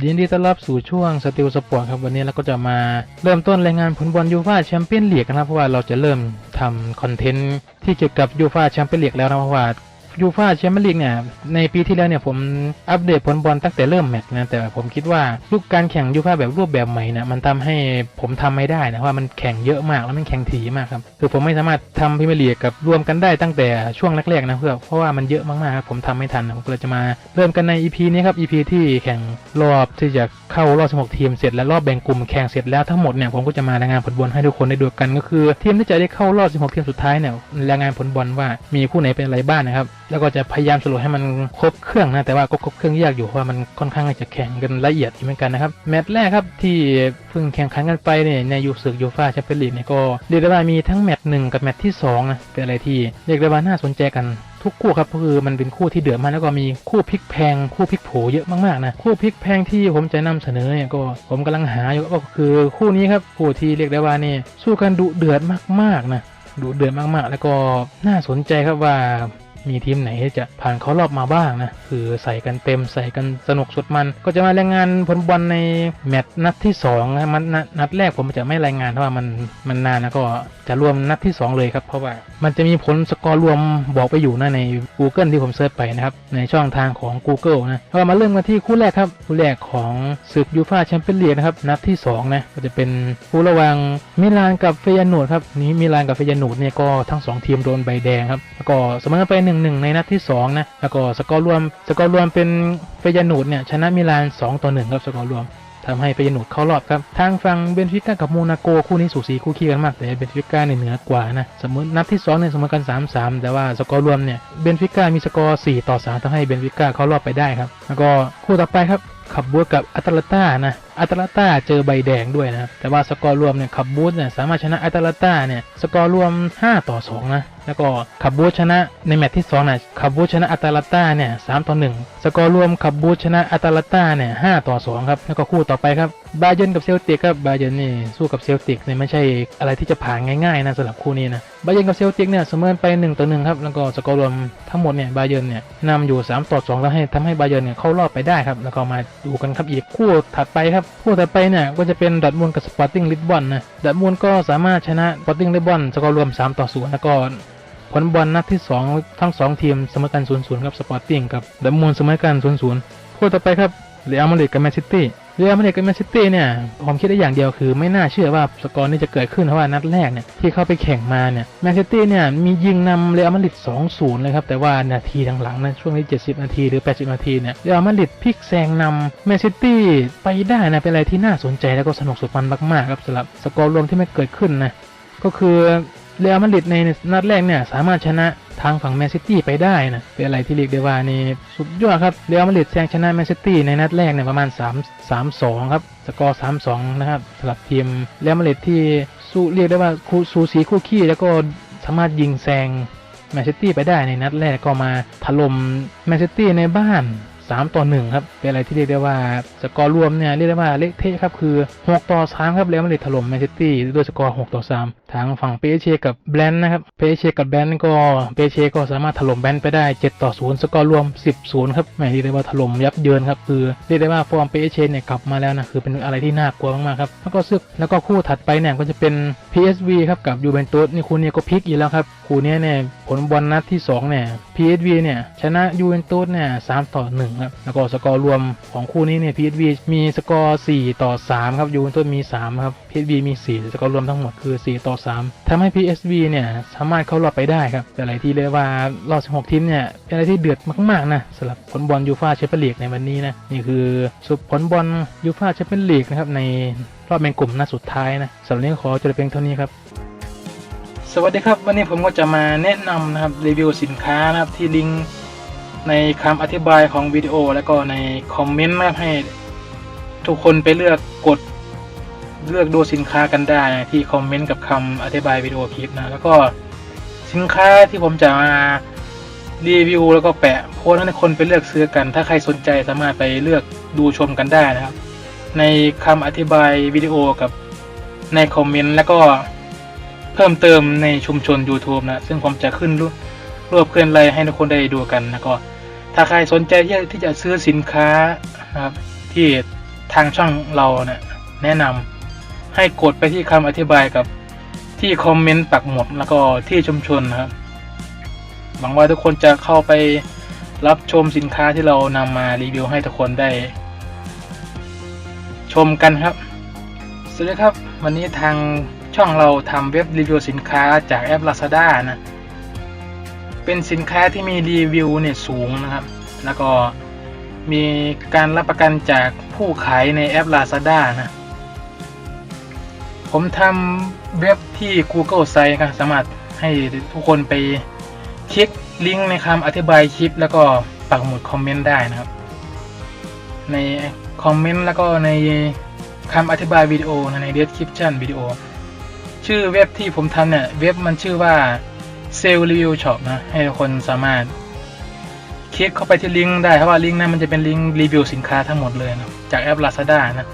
ยินดีต้อนรับสู่ช่วงสติลสปอร์ตครับวันนี้เราก็จะมาเริ่มต้นรายงานผลบอลยูฟาแชมเปี้ยนลีกนะครับเพราะว่าเราจะเริ่มทำคอนเทนต์ที่เกี่ยวกับยูฟาแชมเปี้ยนลีกแล้วนะเพราะว่า ยูฟาแชมเปี้ยนลีกเนี่ยในปีที่แล้วเนี่ยผมอัปเดตผลบอลตั้งแต่เริ่มแมตช์นะแต่ผมคิดว่ารูปการแข่งยูฟาแบบรูปแบบใหม่นี่ยมันทำให้ผมทำไม่ได้นะว่ามันแข่งเยอะมากแล้วมันแข่งถี่มากครับคือผมไม่สามารถทำพรีเมียร์ลีกกับรวมกันได้ตั้งแต่ช่วงแรกๆนะเพื่อเพราะว่ามันเยอะมากๆครับผมทำไม่ทันผมก็เลยจะมาเริ่มกันใน EP นี้ครับ EP ที่แข่งรอบที่จะเข้ารอบ16ทีมเสร็จและรอบแบ่งกลุ่มแข่งเสร็จแล้วทั้งหมดเนี่ยผมก็จะมารายงานผลบอลให้ทุกคนได้ดูกันก็คือ ทีมที่จะได้เข้ารอบ16ทีมสุดท้ายเนี่ยรายงานผลบอลว่ามีคู่ไหนเป็นอะไรบ้างนะครับแล้วก็จะพยายามสรุปให้มันครบเครื่องนะแต่ว่าก็ครบเครื่องยากอยู่เพราะว่ามันค่อนข้างจะแข่งกันละเอียดเหมือนกันนะครับแมตช์แรกครับที่เพิ่งแข่งขันกันไปเนี่ยในยูสึกยูฟ่าแชมเปี้ยนลีกเนี่ยก็เรียกได้ว่ามีทั้งแมตช์หนึ่งกับแมตช์ที่สองนะเป็นอะไรที่เรียกได้ว่าน่าสนใจกันทุกคู่ครับก็คือมันเป็นคู่ที่เดือดมากแล้วก็มีคู่พลิกแพงคู่พลิกโผเยอะมากๆนะคู่พลิกแพงที่ผมจะนำเสนอเนี่ยก็ผมกำลังหาอยู่ก็คือคู่นี้ครับคู่ที่เรียกได้ว่านี่สู้กันดุเดือดมากๆนะดุเดือดมากๆ แล้วก็น่าสนใจครับว่า มีทีมไหนที่จะผ่านเข้ารอบมาบ้างนะคือใส่กันเต็มใส่กันสนุกสุดมัน ก็จะมารายงานผลบอลในแมตช์นัดที่2นะมันนัดแรกผมจะไม่รายงานเพราะว่ามันมันนานนะก็จะรวมนัดที่ 2 เลยครับ เพราะว่ามันจะมีผลสกอร์รวมบอกไปอยู่นะใน Google ที่ผมเซิร์ชไปนะครับในช่องทางของ Google นะเรามาเริ่มกันที่คู่แรกครับคู่แรกของศึกยูฟาแชมเปี้ยนลีกนะครับนัดที่2นะก็จะเป็นคู่ระหว่างมิลานกับเฟยนูดครับนี้มิลานกับเฟยนูดเนี่ยก็ทั้งสองทีมโดนใบแดงครับแล้วก็เสมอไป1นในนัดที่2นะแล้วก็สกอร์รวมสกอร์รวมเป็นเฟยนูดเนี่ยชนะมิลาน 2 ต่อ1ครับสกอร์รวมทำให้เฟยนูดเข้ารอบครับ ทางฝั่งเบนฟิก้ากับโมนาโกคู่นี้สูสีคู่ขี้กันมาก แต่เบนฟิก้าเนี่ยเหนือกว่านะสมมตินัดที่2เนี่ยเสมอกัน3-3 แต่ว่าสกอร์รวมเนี่ยเบนฟิก้ามีสกอร์4ต่อ3ทำให้เบนฟิก้าเข้ารอบไปได้ครับแล้วก็คู่ต่อไปครับ ขับบูธกับอัตแลนตานะอัตแลนตาเจอใบแดงด้วยนะครับแต่ว่าสกอร์รวมเนี่ยขับบูธเนี่ยสามารถชนะอัตแลนตาเนี่ยสกอร์รวม 5 ต่อ 2 นะแล้วก็ขับบูธชนะในแมตช์ที่2นะขับบูธชนะอัตแลนตาเนี่ย3ต่อ1สกอร์รวมขับบูธชนะอัตแลนตาเนี่ย5ต่อ2ครับแล้วก็คู่ต่อไปครับ บาเยิร์นกับเซลติกครับบาเยิร์นนี่สู้กับเซลติกเนี่ยไม่ใช่อะไรที่จะผ่านง่ายๆนะสำหรับคู่นี้นะบาเยิร์นกับเซลติกเนี่ยเสมอไป1ต่อ1ครับแล้วก็สกอร์รวมทั้งหมดเนี่ยบาเยิร์นเนี่ยนำอยู่ 3 ต่อ 2 แล้วให้ทำให้บาเยิร์นเนี่ยเข้ารอบไปได้ครับแล้วก็มาดูกันครับอีกคู่ถัดไปครับคู่ถัดไปเนี่ยก็จะเป็นดอร์ทมุนกับสปอร์ติ้งลิสบอนนะดอร์ทมุนก็สามารถชนะสปอร์ติ้งลิสบอนสกอร์รวม 3 ต่อ0แล้วก็ผลบอลนัดที่ 2 ทั้ง 2 ทีมเสมอกัน0-0ครับสปอร์ติ้งกับดอร์ทมุนด์เสมอกัน0-0คู่ต่อไปครับเรอัลมาดริดกับแมนซิตี้ เรอัลมาดริดกับแมนซิตี้เนี่ยผมคิดได้อย่างเดียวคือ ไม่น่าเชื่อว่าสกอร์นี้จะเกิดขึ้นเพราะว่านัดแรกเนี่ยที่เข้าไปแข่งมาเนี่ยแมนซิตี้เนี่ยมียิงนำเรอัลมาดริด2-0เลยครับแต่ว่านาทีหลังๆนะช่วงนี้ 70 นาทีหรือ 80 นาทีเนี่ยเรอัลมาดริดพลิกแซงนำแมนซิตี้ไปได้นะเป็นอะไรที่น่าสนใจแล้วก็สนุกสุดมันมากๆครับสำหรับสกอร์รวมที่ไม่เกิดขึ้นนะก็คือเรอัลมาดริดในนัดแรกเนี่ยสามารถชนะ ทางฝั่งแมนซิตี้ไปได้นะเป็นอะไรที่เรียกได้ว่านี่สุดยอดครับเรอัลมาดริดแซงชนะแมนซิตี้ในนัดแรกเนี่ยประมาณ 3 3 2 ครับสกอร์ 3 2 นะครับสำหรับทีมเรอัลมาดริดที่สู้เรียกได้ว่าคู่สูสีคู่ขี้แล้วก็สามารถยิงแซงแมนซิตี้ไปได้ในนัดแรกก็มาถล่มแมนซิตี้ในบ้าน 3 ต่อ 1 ครับ เป็นอะไรที่เรียกได้ว่าสกอร์รวมเนี่ยเรียกได้ว่าเละเทะครับคือ 6 ต่อ 3 ครับเรอัลมาดริดถล่มแมนซิตี้ด้วยสกอร์ 6 ต่อ 3 ทางฝั่งเปเชกับแบนด์นะครับเปเชกับแบนด์ก็เปเชก็สามารถถล่มแบนด์ไปได้ 7 ต่อ 0 สกอร์รวม 10 0 ครับแหมเรียกได้ว่าถล่มยับเยินครับคือเรียกได้ว่าฟอร์มเปเชเนี่ยกลับมาแล้วนะคือเป็นอะไรที่น่ากลัวมากๆครับแล้วก็ซึกแล้วก็คู่ถัดไปเนี่ยก็จะเป็น PSV ครับกับยูเวนตุสนี่คู่นี้ก็พลิกอีกแล้วครับคู่นี้เนี่ยผลบอลนัดที่2เนี่ย PSV เนี่ยชนะยูเวนตุสเนี่ย3ต่อ1ครับแล้วก็สกอร์รวมของคู่นี้เนี่ย PSV มีสกอร์ 4 ต่อ 3 ครับยูเวนตุสมี 3 ครับ PSV มี 4 สกอร์รวมทั้งหมดคือ 4 ต่อ 3ทำให้ PSV เนี่ย สามารถเข้ารอบไปได้ครับเป็นอะไรที่เรียกว่ารอบ 16 ทีมเนี่ย เป็นอะไรที่เดือดมากๆนะสำหรับผลบอลยูฟ่าแชมเปี้ยนลีกในวันนี้นะนี่คือสุดผลบอลยูฟ่าแชมเปี้ยนลีกนะครับในรอบแบ่งกลุ่มนัดสุดท้ายนะสำหรับนนี้ขอจบเพียงเท่านี้ครับสวัสดีครับ วันนี้ผมก็จะมาแนะนำนะครับรีวิวสินค้านะครับที่ลิงก์ ในคำอธิบายของวิดีโอแล้วก็ในคอมเมนต์นะครับให้ทุกคนไปเลือกกดเลือกดูสินค้ากันได้ที่คอมเมนต์กับคำอธิบายวิดีโอคลิปนะแล้วก็สินค้าที่ผมจะมารีวิวแล้วก็แปะโพสต์ให้คนไปเลือกซื้อกัน ถ้าใครสนใจสามารถไปเลือกดูชมกันได้นะครับ ในคำอธิบายวิดีโอกับในคอมเมนต์แล้วก็เพิ่มเติมในชุมชน YouTube นะ ซึ่งผมจะขึ้นรูปรวบเคลื่อนไลให้ทุกคนได้ดูกันนะก็ ถ้าใครสนใจที่จะจะซื้อสินค้าครับที่ทางช่องเราเนี่ยแนะนำให้กดไปที่คำอธิบายกับที่คอมเมนต์ปักหมุดแล้วก็ที่ชุมชนครับหวังว่าทุกคนจะเข้าไปรับชมสินค้าที่เรานำมารีวิวให้ทุกคนได้ ชมกันครับสวัสดีครับ วันนี้ทางช่องเราทำเว็บรีวิวสินค้าจากแอป Lazada นะ เป็นสินค้าที่มีรีวิวเนี่ยสูงนะครับ แล้วก็มีการรับประกันจากผู้ขายในแอป Lazada นะ ผมทำเว็บที่ Google Site ครับสามารถให้ทุกคนไปคลิกลิงก์ในคำอธิบายคลิป แล้วก็ปักหมุดคอมเมนต์ได้นะครับ ในคอมเมนต์แล้วก็ในคำอธิบายวิดีโอใน description วิดีโอ ชื่อเว็บที่ผมทำเนี่ย เว็บมันชื่อว่า เซลล์รีวิวช็อปนะ ให้คนสามารถ คลิกเข้าไปที่ลิงก์ได้เพราะว่าลิงก์นั้นมันจะเป็นลิงก์รีวิวสินค้าทั้งหมดเลยนะจากแอป Lazada นะ